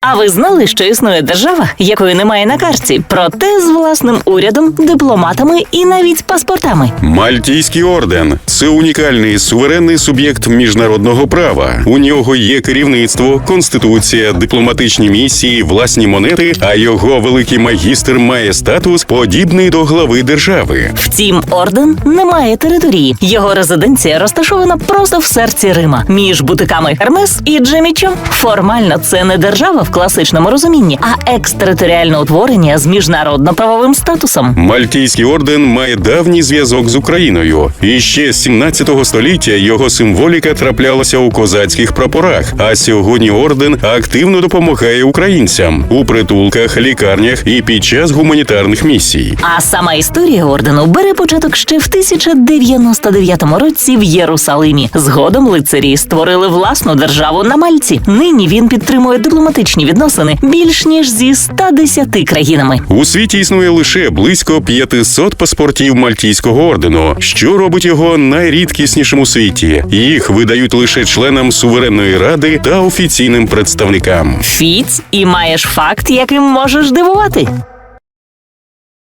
А ви знали, що існує держава, якої немає на карті, проте з власним урядом, дипломатами і навіть паспортами? Мальтійський орден це унікальний суверенний суб'єкт міжнародного права. У нього є керівництво, конституція, дипломатичні місії, власні монети. А його великий магістр має статус подібний до глави держави. Втім, орден не має території. Його резиденція розташована просто в серці Рима між бутиками Гермес і Джемічо. Формально це не держава в класичному розумінні, а екстериторіальне утворення з міжнародно-правовим статусом. Мальтійський орден має давній зв'язок з Україною. І ще з 17 століття його символіка траплялася у козацьких прапорах. А сьогодні орден активно допомагає українцям у притулках, лікарнях і під час гуманітарних місій. А сама історія ордену бере початок ще в 1099 році в Єрусалимі. Згодом лицарі створили власну державу на Мальці. Нині він підтримує дипломатичні відносини більш ніж зі 110 країнами. У світі існує лише близько 500 паспортів мальтійського ордену, що робить його найрідкіснішим у світі. Їх видають лише членам суверенної ради та офіційним представникам. Фіць і маєш факт, яким можеш дивувати.